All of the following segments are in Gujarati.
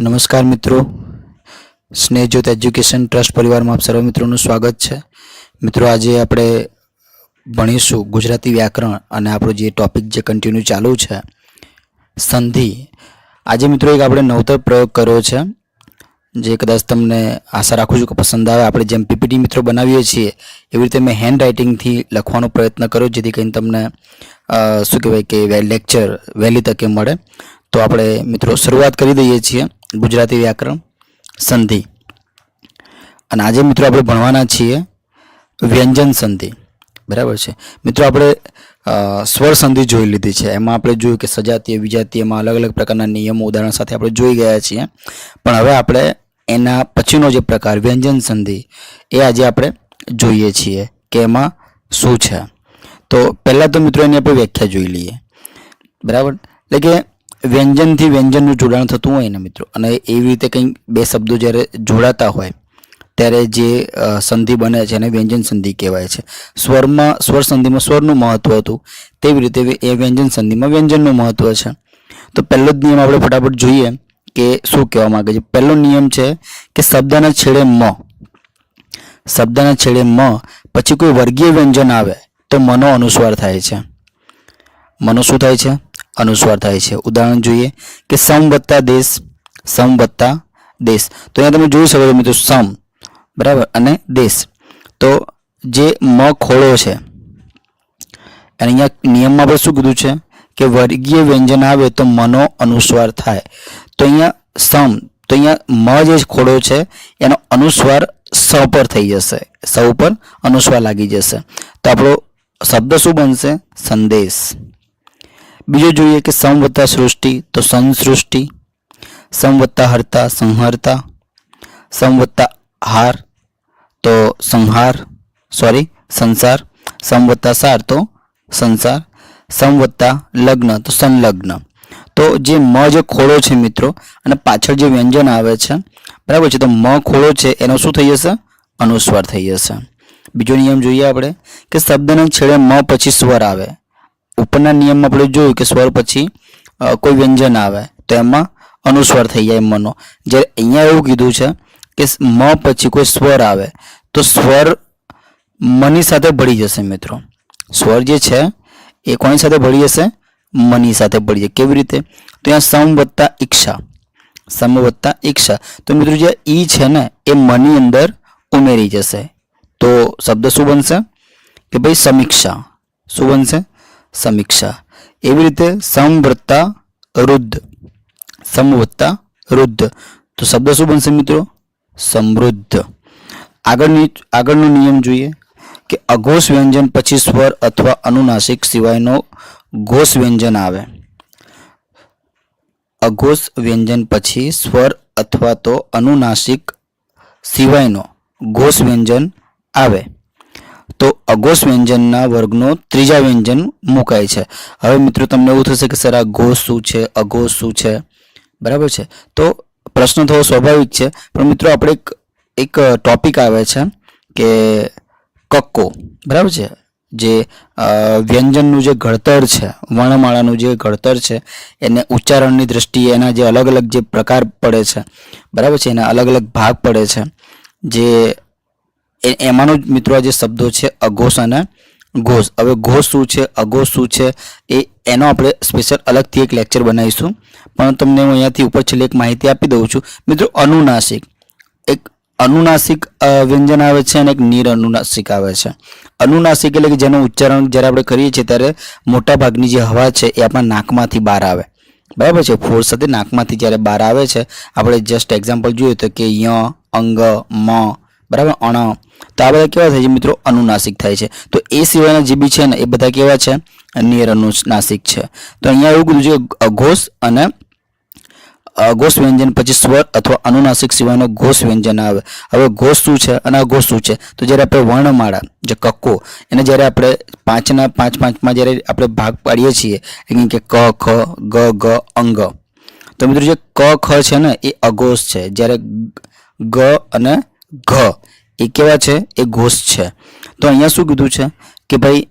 નમસ્કાર મિત્રો. સ્નેહજ્યોત એજ્યુકેશન ટ્રસ્ટ પરિવારમાં આપ સર્વ મિત્રોનું સ્વાગત છે. મિત્રો, આજે આપણે ભણીશું ગુજરાતી વ્યાકરણ અને આપણો જે ટોપિક જે કન્ટિન્યુ ચાલુ છે, સંધિ. આજે મિત્રો એક આપણે નવતર પ્રયોગ કર્યો છે, જે કદાચ તમને આશા રાખું છું કે પસંદ આવે. આપણે જેમ પીપીટી મિત્રો બનાવીએ છીએ, એવી રીતે મેં હેન્ડ રાઇટિંગથી લખવાનો પ્રયત્ન કર્યો, જેથી કરીને તમને શું કહેવાય કે લેક્ચર વહેલી તકે મળે. તો આપણે મિત્રો શરૂઆત કરી દઈએ છીએ. ગુજરાતી વ્યાકરણ સંધિ. અને આજે મિત્રો આપણે ભણવાના છીએ વ્યંજન સંધિ. બરાબર છે? મિત્રો આપણે સ્વર સંધિ જોઈ લીધી છે. એમાં આપણે જોયું કે સજાતીય, વિજાતીયમાં અલગ અલગ પ્રકારના નિયમો, ઉદાહરણ સાથે આપણે જોઈ ગયા છીએ. પણ હવે આપણે એના પછીનો જે પ્રકાર વ્યંજન સંધિ, એ આજે આપણે જોઈએ છીએ કે એમાં શું છે. તો પહેલાં તો મિત્રો એની આપણે વ્યાખ્યા જોઈ લઈએ. બરાબર? એટલે કે વ્યંજનથી વ્યંજનનું જોડાણ થતું હોય ને મિત્રો, અને એવી રીતે કંઈ બે શબ્દો જ્યારે જોડાતા હોય, ત્યારે જે સંધિ બને છે એને વ્યંજન સંધિ કહેવાય છે. સ્વરમાં, સ્વર સંધિમાં સ્વરનું મહત્વ હતું, તેવી રીતે એ વ્યંજન સંધિમાં વ્યંજનનું મહત્વ છે. તો પહેલો જ નિયમ આપણે ફટાફટ જોઈએ કે શું કહેવા માંગે છે. પહેલો નિયમ છે કે શબ્દના છેડે મ. શબ્દના છેડે મ, પછી કોઈ વર્ગીય વ્યંજન આવે, તો મનો અનુસ્વાર થાય છે. મનો શું થાય છે? અનુસ્વાર થાય છે. ઉદાહરણ જોઈએ કે સમ વત્તા દેશ, સમ વત્તા દેશ. તો અહીંયા તમે જોઈ શકો છો મિત્રો સમ, બરાબર, અને દેશ. તો જે મ ખોળો છે અને અહીંયા નિયમમાં આપણે શું કીધું છે? કે વર્ગીય વ્યંજન આવે તો મનો અનુસ્વાર થાય. તો અહીંયા સમ, તો અહીંયા મ જે ખોડો છે, એનો અનુસ્વાર સ પર થઈ જશે. સ ઉપર અનુસ્વાર લાગી જશે. તો આપણો શબ્દ શું બનશે? સંદેશ. બીજો જોઈએ કે સમ વત્તા સૃષ્ટિ તો સંસૃષ્ટિ સમ વત્તા હર્તા, સંહર્તા સમ વત્તા હાર તો સંહાર સોરી સંસાર સમ વત્તા સાર તો સંસાર સમ વત્તા લગ્ન તો સંલગ્ન. તો જે મ જે ખોળો છે મિત્રો, અને પાછળ જે વ્યંજન આવે છે, બરાબર છે, તો મ ખોળો છે, એનો શું થઈ જશે? અનુસ્વાર થઈ જશે. બીજો નિયમ જોઈએ આપણે કે શબ્દના છેડે મ પછી સ્વર આવે. ઉપરના નિયમમાં આપણે જોયું કે સ્વર પછી કોઈ વ્યંજન આવે, તો એમાં અનુસ્વાર થઈ જાય મનો. જ્યારે અહીંયા એવું કીધું છે કે મ પછી કોઈ સ્વર આવે, તો સ્વર મની સાથે ભળી જશે મિત્રો. સ્વર જે છે, એ કોની સાથે ભળી જશે? મની સાથે ભળી જાય. કેવી રીતે? તો અહીંયા સમ વત્તા ઈક્ષા. સમ વત્તા ઈક્ષા. તો મિત્રો જે ઈ છે ને, એ મની અંદર ઉમેરી જશે. તો શબ્દ શું બનશે? કે ભાઈ સમીક્ષા. શું બનશે? સમીક્ષા એવી રીતે સમ વત્તા રુદ્ધ સમ રુદ્ધ તો શબ્દ શું બનશે મિત્રો? સમૃદ્ધ. આગળની, આગળનો નિયમ જોઈએ કે અઘોષ વ્યંજન પછી સ્વર અથવા અનુનાસિક સિવાયનો ઘોષ વ્યંજન આવે. અઘોષ વ્યંજન પછી સ્વર અથવા તો અનુનાસિક સિવાયનો ઘોષ વ્યંજન આવે. તો અઘોષ વ્યંજનના વર્ગનો ત્રીજા વ્યંજન મુકાય છે. હવે મિત્રો તમને એવું થશે કે સર આ ઘોષ શું છે, અઘોષ શું છે? બરાબર છે? તો પ્રશ્ન થવો સ્વાભાવિક છે, પણ મિત્રો આપણે એક એક ટોપિક આવે છે કે કક્કો. બરાબર છે? જે વ્યંજનનું જે ઘડતર છે, વર્ણમાળાનું જે ઘડતર છે, એને ઉચ્ચારણની દ્રષ્ટિએ એના જે અલગ અલગ જે પ્રકાર પડે છે, બરાબર છે? એના અલગ અલગ ભાગ પડે છે. જે એમાંનો જ મિત્રો આ જે શબ્દો છે, અઘોષ અને ઘોષ. હવે ઘોષ શું છે, અઘોષ શું છે, એ એનો આપણે સ્પેશિયલ અલગથી એક લેક્ચર બનાવીશું. પણ તમને હું અહીંયાથી ઉપર છેલ્લે એક માહિતી આપી દઉં છું. મિત્રો, અનુનાસિક. એક અનુનાસિક વ્યંજન આવે છે અને એક નિર અનુનાસિક આવે છે. અનુનાસિક એટલે કે જેનું ઉચ્ચારણ જ્યારે આપણે કરીએ છીએ ત્યારે મોટા ભાગની જે હવા છે એ આપણા નાકમાંથી બહાર આવે. બરાબર છે? ફોર્સ સાથે નાકમાંથી જ્યારે બહાર આવે છે, આપણે જસ્ટ એક્ઝામ્પલ જોઈએ તો કે ય, અંગ, મ બરાબર? અણ. તો આ બધા કેવા થાય છે મિત્રો? અનુનાસિક થાય છે. તો એ સિવાયના જે બી છે ને, એ બધા કેવા છે? નિયર અનુનાસિક છે. તો અહીંયા એવું કીધું છે અઘોષ અને અઘોષ વ્યંજન પછી સ્વર અથવા અનુનાસિક સિવાયનો ઘોષ વ્યંજન આવે. હવે ઘોષ શું છે અને અઘોષ શું છે? તો જ્યારે આપણે વર્ણમાળા, જે કક્કો, એને જ્યારે આપણે પાંચના, પાંચ પાંચમાં જ્યારે આપણે ભાગ પાડીએ છીએ એટલે કે ક, ખ, ગ ગ, અંગ. તો મિત્રો જે ક, ખ છે ને, એ અઘોષ છે. જ્યારે ગ અને ઘ. એ કેવા છે? એ ઘોષ છે. તો અહીંયા શું કીધું છે? કે ભાઈ,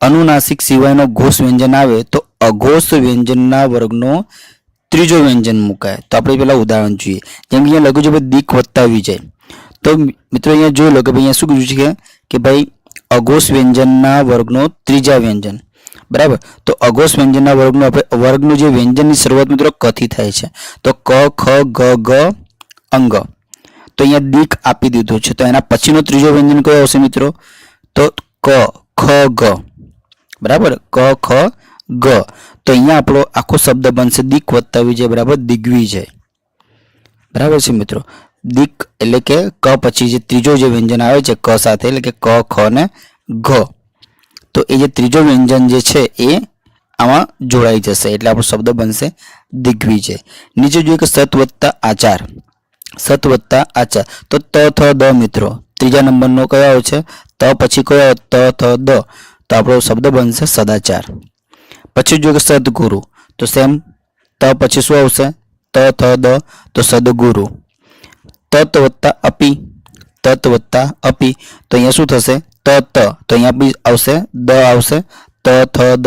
અનુનાસિક સિવાયનો ઘોષ વ્યંજન આવે તો અઘોષ વ્યંજનના વર્ગનો ત્રીજો વ્યંજન મુકાય. તો આપણે પેલા ઉદાહરણ જોઈએ. જેમ કે અહીંયા લખ્યું છે, ભાઈ, દીક વત્તા વિજય. તો મિત્રો અહીંયા જોઈ લો કે ભાઈ અહીંયા શું કીધું છે કે ભાઈ, અઘોષ વ્યંજનના વર્ગનો ત્રીજા વ્યંજન. બરાબર? તો અઘોષ વ્યંજનના વર્ગનો આપણે, વર્ગનું જે વ્યંજનની શરૂઆત મિત્રો કથી થાય છે? તો ક, ખ, ગ ગ, અંગ. તો અહીંયા દીક આપી દીધું છે. તો એના પછીનો ત્રીજો વ્યંજન કયો આવશે મિત્રો? તો ક, ખ, ગ. બરાબર? ક, ખ, ગ. તો અહીંયા આપણો આખો શબ્દ બનશે દીક વત્તા વિજય, બરાબર? દિગ્વિજય. બરાબર છે મિત્રો? દીક એટલે કે ક પછી જે ત્રીજો જે વ્યંજન આવે છે, ક સાથે, એટલે કે ક, ખ ને ઘ. તો એ જે ત્રીજો વ્યંજન જે છે, એ આમાં જોડાઈ જશે. એટલે આપણો શબ્દ બનશે દિગ્વિજય. નીચે જોઈએ કે સત વત્તા આચાર. સત વત્તા આચાર તો ત, થ, દ મિત્રો. ત્રીજા નંબરનો કયો આવશે ત પછી કયો? ત, થ, દ. તો આપણો શબ્દ બનશે સદાચાર. પછી જો સદગુરુ. તો સેમ ત પછી શું આવશે? ત, થ, દ. તો સદગુરુ. તત વત્તા અપી. તત વત્તા અપી. તો અહીંયા શું થશે? ત ત. તો અહીંયા બી આવશે, દ આવશે, ત, થ, દ.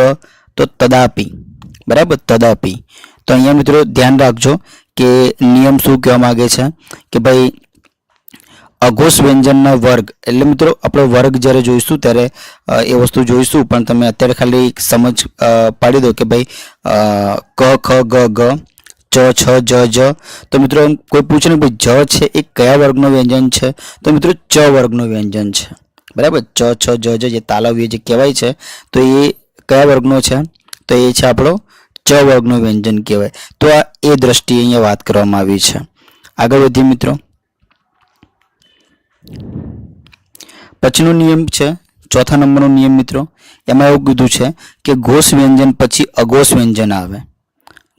તો તદાપી. બરાબર? તદાપી. તો અહીંયા મિત્રો ધ્યાન રાખજો કે નિયમ શું કહેવા માંગે છે કે ભાઈ અઘોષ વ્યંજનના વર્ગ, એટલે મિત્રો આપણે વર્ગ જ્યારે જોઈશું ત્યારે એ વસ્તુ જોઈશું, પણ તમે અત્યારે ખાલી સમજ પાડી દો કે ભાઈ ક, ખ, ગ ગ, ચ, છ, જ જ. તો મિત્રો કોઈ પૂછે ને ભાઈ, જ છે એ કયા વર્ગનો વ્યંજન છે? તો મિત્રો ચ વર્ગનું વ્યંજન છે. બરાબર? ચ, છ, જ જ જે તાલવ્ય જે કહેવાય છે, તો એ કયા વર્ગનો છે? તો એ છે આપણો ચ વર્ગનું વ્યંજન કહેવાય. તો આ એ દ્રષ્ટિએ અહીંયા વાત કરવામાં આવી છે. આગળ વધીએ મિત્રો. પછીનો નિયમ છે, ચોથા નંબરનો નિયમ મિત્રો, એમાં એવું કીધું છે કે ઘોષ વ્યંજન પછી અઘોષ વ્યંજન આવે.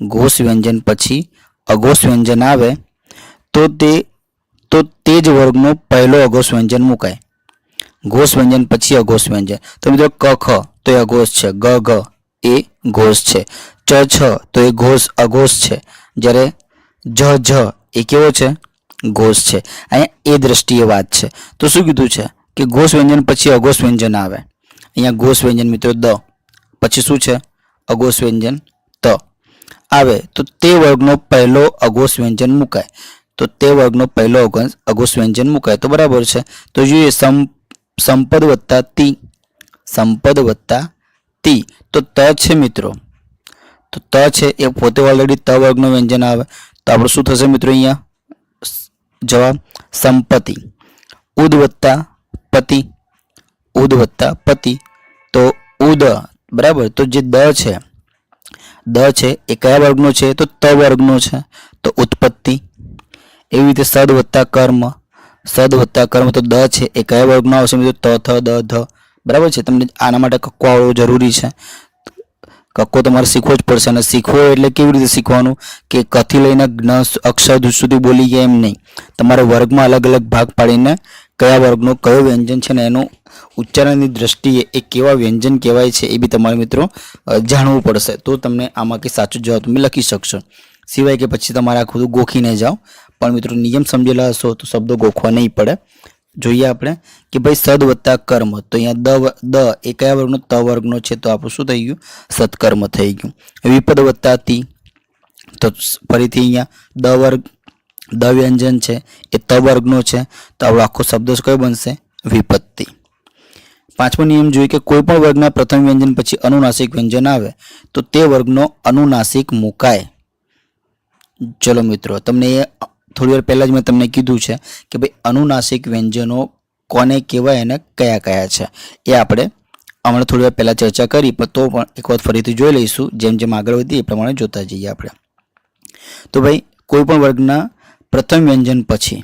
ઘોષ વ્યંજન પછી અઘોષ વ્યંજન આવે, તો તે તો તે જ વર્ગનો પહેલો અઘોષ વ્યંજન મુકાય. ઘોષ વ્યંજન પછી અઘોષ વ્યંજન. તો મિત્રો ક, ખ, તો એ અઘોષ છે. ગ ગ, એ ઘોષ છે. ચ છ તો એ ઘોષ અઘોષ છે. જ્યારે જ જ એ કેવો છે? ઘોષ છે. અહીંયા એ દ્રષ્ટિએ વાત છે. તો શું કીધું છે? કે ઘોષ વ્યંજન પછી અઘોષ વ્યંજન આવે. અહીંયા ઘોષ વ્યંજન મિત્રો દ. પછી શું છે? અઘોષ વ્યંજન ત. આવે. તો તે વર્ગનો પહેલો અઘોષ વ્યંજન મુકાય. તો તે વર્ગનો પહેલો અઘોષ વ્યંજન મુકાય. તો બરાબર છે. તો જોઈએ સમ સંપદ વત્તા તી. સંપદ વત્તા તી. તો ત છે મિત્રો. તો ત છે, એ પોતે ઓલરેડી ત વર્ગનું વ્યંજન આવે. તો આપણું શું થશે મિત્રો અહીંયા? જવાબ, સંપત્તિ. ઉદ વત્તા પતિ. ઉદ વત્તા પતિ. તો ઉદ, બરાબર? તો જે દ છે દ છે, એ કયા વર્ગનો છે? તો ત વર્ગનો છે. તો ઉત્પત્તિ. એવી રીતે સદ વત્તા કર્મ. સદ વત્તા કર્મ તો દ છે, એ કયા વર્ગનો આવશે મિત્રો? ત, થ, દ, ધ. બરાબર છે? તમને આના માટે કક્કો જરૂરી છે. કક્કો તમારે શીખવો જ પડશે અને શીખવો એટલે કેવી રીતે શીખવાનું? કે કથી લઈને જ્ઞ અક્ષર સુધી બોલી ગયા એમ નહીં. તમારે વર્ગમાં અલગ અલગ ભાગ પાડીને કયા વર્ગનો કયો વ્યંજન છે ને એનું ઉચ્ચારણની દ્રષ્ટિએ એ કેવા વ્યંજન કહેવાય છે એ બી તમારે મિત્રો જાણવું પડશે. તો તમને આમાં કે સાચો જવાબ તમે લખી શકશો. સિવાય કે પછી તમારે આ ખુદ ગોખીને જાઓ. પણ મિત્રો નિયમ સમજેલા હશો તો શબ્દો ગોખવા નહીં પડે. જોઈએ આપણે કે ભાઈ સદ વત્તા કર્મ. તો અહીંયા દ દ એ કયા વર્ગનો? ત વર્ગનો છે. તો આપણું શું થઈ ગયું? સત્કર્મ થઈ ગયું. વિપદ વત્તા તી. તો ફરીથી અહીંયા દ વર્ગ, દ વ્યંજન છે. એ ત વર્ગનો છે. તો આપણો આખો શબ્દ કયો બનશે? વિપત્તિ પાંચમો નિયમ જોઈએ કે કોઈ પણ વર્ગના પ્રથમ વ્યંજન પછી અનુનાસિક વ્યંજન આવે, તો તે વર્ગનો અનુનાસિક મુકાય. ચલો મિત્રો, તમને એ થોડી વાર પહેલાં જ મેં તમને કીધું છે કે ભાઈ અનુનાસિક વ્યંજનો કોને કહેવાય અને કયા કયા છે. એ આપણે હમણાં થોડી વાર પહેલાં ચર્ચા કરી, પણ તો પણ એક વખત ફરીથી જોઈ લઈશું. જેમ જેમ આગળ વધીએ એ પ્રમાણે જોતા જઈએ આપણે. તો ભાઈ, કોઈ પણ વર્ગના પ્રથમ વ્યંજન પછી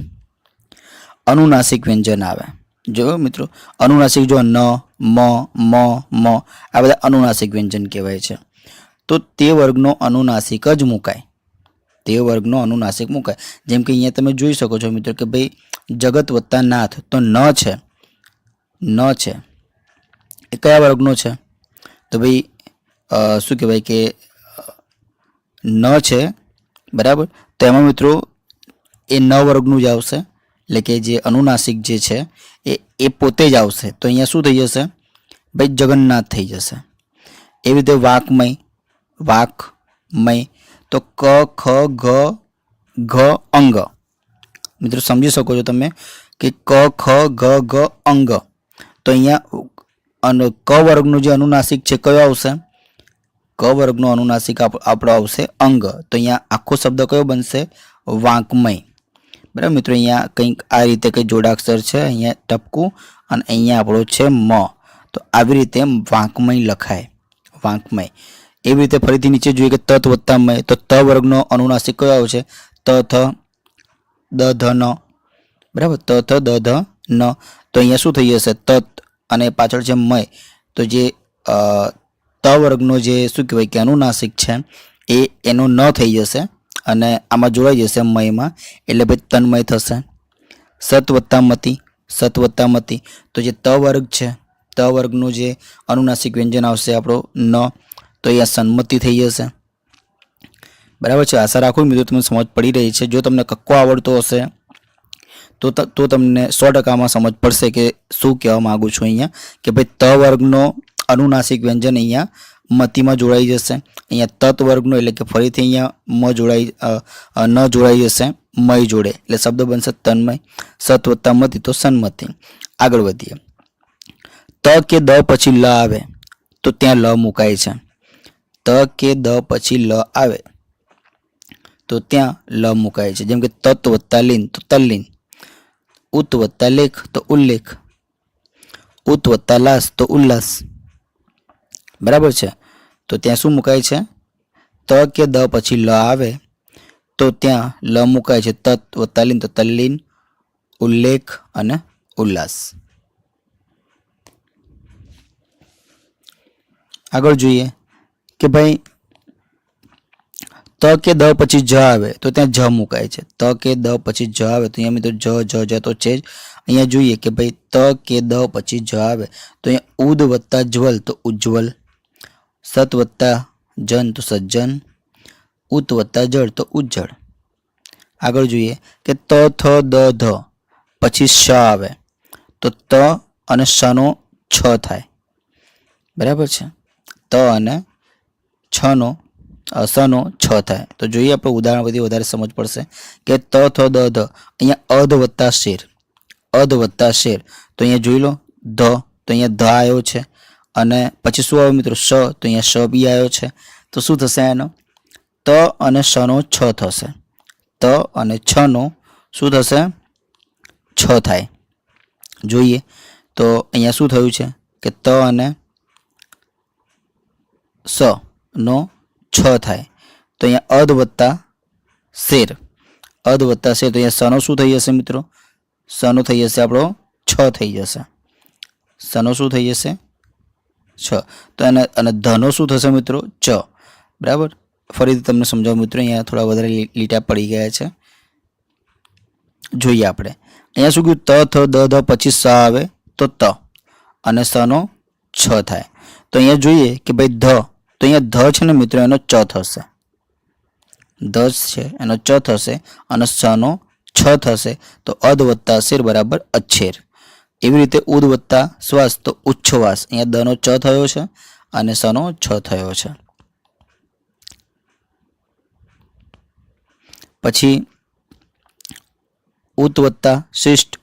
અનુનાસિક વ્યંજન આવે. જો મિત્રો, અનુનાસિક જો ન, મ મ મ, આ બધા અનુનાસિક વ્યંજન કહેવાય છે. તો તે વર્ગનો અનુનાસિક જ મુકાય. તે વર્ગનો અનુનાસિક મુકાય. જેમ કે અહીંયા તમે જોઈ શકો છો મિત્રો કે ભાઈ, જગત વત્તા નાથ તો ન છે. ન છે. એ કયા વર્ગનો છે? તો ભાઈ શું કહેવાય કે, ન છે, બરાબર? તો એમાં મિત્રો, એ ન વર્ગનું જ આવશે. એટલે કે જે અનુનાસિક જે છે, એ એ પોતે જ આવશે. તો અહીંયા શું થઈ જશે? ભાઈ, જગન્નાથ થઈ જશે. એવી રીતે વાકમય વાકમય તો ક, ખ, ઘ ઘ, અંગ. મિત્રો સમજી શકો છો તમે કે ક, ખ, ઘ ઘ, અંગ. તો અહીંયા ક વર્ગનું જે અનુનાસિક છે, કયો આવશે? ક વર્ગનો અનુનાસિક આપણો આવશે અંગ. તો અહીંયા આખો શબ્દ કયો બનશે? વાંકમય. બરાબર? મિત્રો અહીંયા કંઈક આ રીતે કંઈક જોડાક્ષર છે, અહીંયા ટપકું અને અહીંયા આપણો છે મ. તો આવી રીતે વાંકમય લખાય. વાંકમય. એવી રીતે ફરીથી નીચે જોઈએ કે તત વત્તા મય તો ત વર્ગનો અનુનાસિક કયો આવશે ત થ, દ ધ ન. બરાબર? ત થ, દ ધ ન. તો અહીંયા શું થઈ જશે? તત અને પાછળ છે મય તો જે ત વર્ગનો જે શું કહેવાય કે અનુનાસિક છે, એ એનો ન થઈ જશે અને આમાં જોડાઈ જશે મયમાં એટલે ભાઈ તન્મય થશે. સત વત્તા મતી સત વત્તા મતી. તો જે ત વર્ગ છે, ત વર્ગનું જે અનુનાસિક વ્યંજન આવશે આપણો, ન. તો અહીંયા સન્મતિ થઈ જશે. બરાબર છે? આશા રાખું મિત્રો તમને સમજ પડી રહી છે. જો તમને કક્કો આવડતો હશે, તો ત- તમને સો ટકામાં સમજ પડશે કે શું કહેવા માગું છું અહીંયા. કે ભાઈ, ત વર્ગનો અનુનાસિક વ્યંજન અહીંયા મતીમાં જોડાઈ જશે. અહીંયા તત વર્ગનો એટલે કે ફરીથી અહીંયા મ જોડાઈ ન જોડાઈ જશે. મય જોડે. એટલે શબ્દ બનશે તન્મય. સત વત્તા મતી તો સન્મતિ. આગળ વધીએ. ત કે દ પછી લ આવે. તો ત્યાં લ મુકાય છે. ત કે દ પછી લ આવે. તો ત્યાં લ મુકાય છે. જેમ કે તત વત્તા લીન તો તલ્લીન. ઉત વત્તા લેખ તો ઉલ્લેખ. ઉત વત્તા લાસ તો ઉલ્લાસ. બરાબર છે? તો ત્યાં શું મુકાય છે? ત કે દ પછી લ આવે. તો ત્યાં લ મુકાય છે તત વત્તા લીન તો તલ્લીન, ઉલ્લેખ અને ઉલ્લાસ. આગળ જોઈએ. કે ભાઈ, ત કે દ પછી જ આવે, તો ત્યાં જ મુકાય છે. ત કે દ પછી જ આવે, તો અહીંયા મિત્રો જ જ જ તો છે જ. અહીંયા જોઈએ કે ભાઈ, ત કે દ પછી જ આવે, તો અહીંયા ઉદ વત્તા જ્વલ તો ઉજ્જવલ, સત વત્તા જન તો સજ્જન, ઉત વત્તા જળ તો ઉજ્જળ. આગળ જોઈએ કે ત, થ, દ, ધ પછી શ આવે, તો ત અને શનો છ થાય. બરાબર છે? ત અને છનો સનો છ થાય. તો જોઈએ આપણે ઉદાહરણ બધી વધારે સમજ પડશે કે ત, થ, દ, ધ. અહીંયા અધ વત્તા શેર. અધ વત્તા શેર. તો અહીંયા જોઈ લો, ધ. તો અહીંયા ધ આવ્યો છે. અને પછી શું આવ્યો મિત્રો? શ તો અહીંયા શ બી આવ્યો છે. તો શું થશે એનો ત અને શનો છ થશે. ત અને છનો શું થશે? છ થાય. જોઈએ. તો અહીંયા શું થયું છે? કે ત અને સ. નો છ થાય. તો અહીંયા અધ વત્તા શેર. અધ વત્તા શેર, તો અહીંયા સનો શું થઈ જશે મિત્રો? સનો થઈ જશે આપણો છ થઈ જશે. સનો શું થઈ જશે? છ. તો એને, અને ધનો શું થશે મિત્રો? ચ. બરાબર? ફરીથી તમને સમજાવું મિત્રો, અહીંયા થોડા વધારે લીટા પડી ગયા છે. જોઈએ આપણે. અહીંયા શું કહ્યું ત, થ, દ, ધ, પછી સ આવે તો ત. અને સનો છ થાય. તો અહીંયા જોઈએ કે ભાઈ ધ તો અહીંયા ધ છે ને મિત્રો, એનો ચ થશે. ધ છે, એનો ચ થશે અને સનો છ થશે. તો અધ વત્તા અશેર બરાબર અચ્છેર. એવી રીતે ઉદ વત્તા શ્વાસ, તો ઉચ્છવાસ. અહીંયા દનો ચ થયો છે અને સનો છ થયો છે. પછી ઉત વત્તા શિષ્ટ.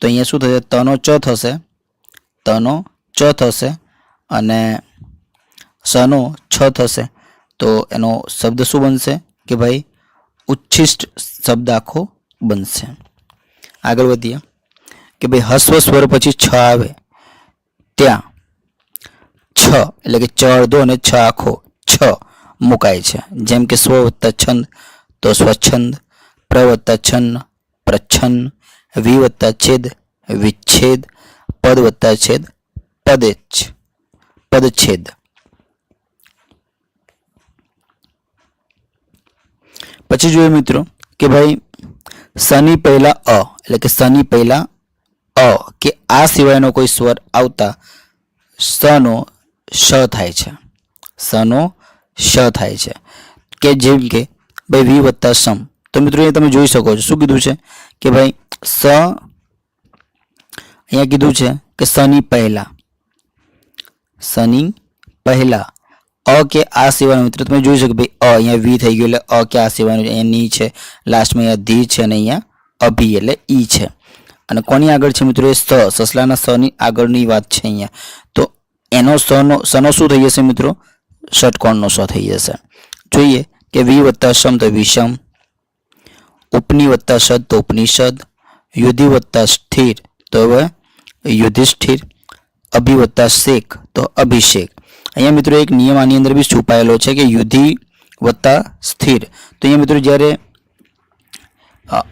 તો અહીંયા શું થશે? તનો ચ થશે. તનો ચ થશે અને સનો છ થશે. તો એનો શબ્દ શું બનશે? કે ભાઈ, ઉચ્છિષ્ટ શબ્દ આખો બનશે. આગળ વધીએ. કે ભાઈ, હસ્વ સ્વર પછી છ આવે. ત્યાં છ, એટલે કે ચ અડધો અને છ આખો છ મુકાય છે. જેમ કે સ્વ વત્તા છંદ, તો સ્વચ્છંદ પ્ર વત્તા છન્ન પ્રચ્છન્ન વિ છેદ, વિચ્છેદ, પદ વત્તા છેદ, પદેચ્છ, પદછેદ. પછી જોઈએ મિત્રો કે ભાઈ શનિ પહેલાં અ, એટલે કે શનિ પહેલાં અ, કે આ સિવાયનો કોઈ સ્વર આવતા સનો શ થાય છે. સનો શ થાય છે. કે જેમ કે ભાઈ વી વત્તા સમ તો મિત્રો અહીંયા તમે જોઈ શકો છો. શું કીધું છે? કે ભાઈ સ, અહીંયા કીધું છે કે શનિ પહેલાં. શનિ પહેલા. અ કે આ સિવાયનું મિત્રો તમે જોઈ શકો ભાઈ અ અહીંયા વી થઈ ગયું એટલે અ કે આ સિવાયનું અહીંયા ની છે. લાસ્ટમાં અહીંયા ધી છે અને અહીંયા અભી એટલે ઈ છે. અને કોની આગળ છે મિત્રો? એ સ, સસલાના સની આગળની વાત છે અહીંયા. તો એનો સનો સનો શું થઈ જશે મિત્રો? ષટકોણનો સ થઈ જશે. જોઈએ કે વી વત્તા સમ તો વિષમ ઉપની વત્તા સદ તો ઉપનિષદ યુધિ વત્તા સ્થિર તો હવે યુધિષ્ઠિર, અભિ વત્તા શેખ તો અભિષેક અહીંયા મિત્રો એક નિયમ આની અંદર બી છુપાયેલો છે કે યુધિ વત્તા સ્થિર. તો અહીંયા મિત્રો જ્યારે,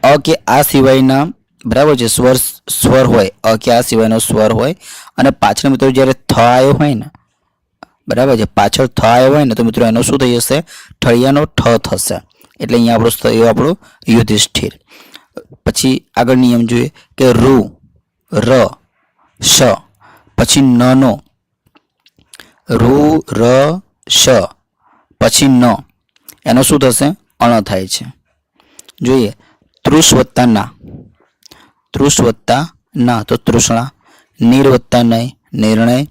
અ કે આ સિવાયના, બરાબર છે, સ્વર સ્વર હોય, અ કે આ સિવાયનો સ્વર હોય, અને પાછળ મિત્રો જ્યારે થ આવ્યો હોય ને, બરાબર છે, પાછળ થ આવ્યો હોય ને, તો મિત્રો એનો શું થઈ જશે? ઠળિયાનો ઠ થશે. એટલે અહીંયા આપણો થયો આપણો યુધિષ્ઠિર પછી આગળ નિયમ જોઈએ કે રૂ ર, શ, પછી ન, નો રૂ, ર, શ. પછી ન એનો શું થશે? અણ થાય છે. જોઈએ. તૃષ વત્તા ના. તૃષ વત્તા ના. તો તૃષ્ણા. નીર વત્તા નય, નિર્ણય.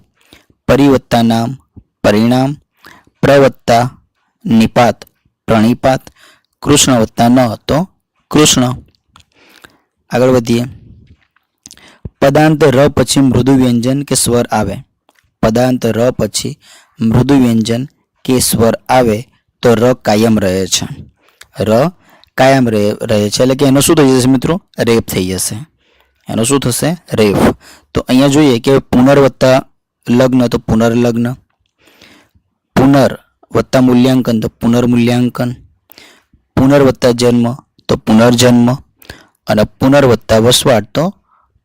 પરિવત્તા નામ, પરિણામ. પ્રવત્તા, નિપાત, પ્રણિપાત. કૃષ્ણ વત્તા ન તો કૃષ્ણ. આગળ વધીએ. પદાંત, ર, પછી મૃદુ, વ્યંજન કે સ્વર આવે. પદાંત ર પછી મૃદુ વ્યંજન કે સ્વર આવે તો ર કાયમ રહે છે. ર કાયમ રહે રહે છે એટલે કે એનો શું થઈ જશે મિત્રો? રેપ થઈ જશે. એનો શું થશે? રેપ. તો અહીંયા જોઈએ કે પુનર્વત્તા લગ્ન, તો પુનર્લગ્ન. પુનર વત્તા મૂલ્યાંકન, તો પુનર્મૂલ્યાંકન. પુનર્વત્તા જન્મ, તો પુનર્જન્મ. અને પુનર્વત્તા વસવાટ, તો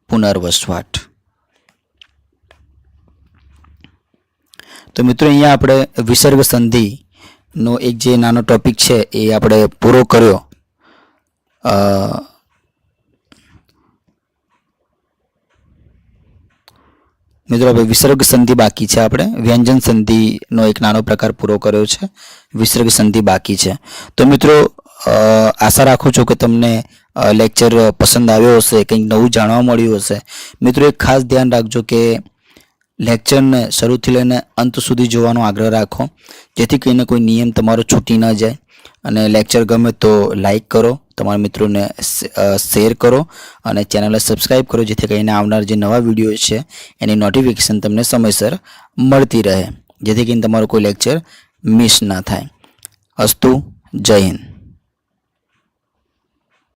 પુનર્વસવાટ. તો મિત્રો અહીંયા આપણે વિસર્ગ સંધિનો એક જે નાનો ટોપિક છે એ આપણે પૂરો કર્યો. મિત્રો હવે વિસર્ગ સંધિ બાકી છે આપણે. વ્યંજન સંધિનો એક નાનો પ્રકાર પૂરો કર્યો છે. વિસર્ગ સંધિ બાકી છે. તો મિત્રો આશા રાખું છું કે તમને લેક્ચર પસંદ આવ્યો હશે, કંઈક નવું જાણવા મળ્યું હશે. મિત્રો એક ખાસ ધ્યાન રાખજો કે લેક્ચરને શરૂથી લઈને અંત સુધી જોવાનો આગ્રહ રાખો. જેથી કરીને કોઈ નિયમ તમારો છૂટી ન જાય. અને લેક્ચર ગમે તો લાઈક કરો, તમારા મિત્રોને શેર કરો અને ચેનલને સબસ્ક્રાઈબ કરો, જેથી કરીને આવનાર જે નવા વીડિયો છે, એની નોટિફિકેશન તમને સમયસર મળતી રહે. જેથી કરીને તમારો કોઈ લેક્ચર મિસ ના થાય. અસ્તુ, જય હિન્દ.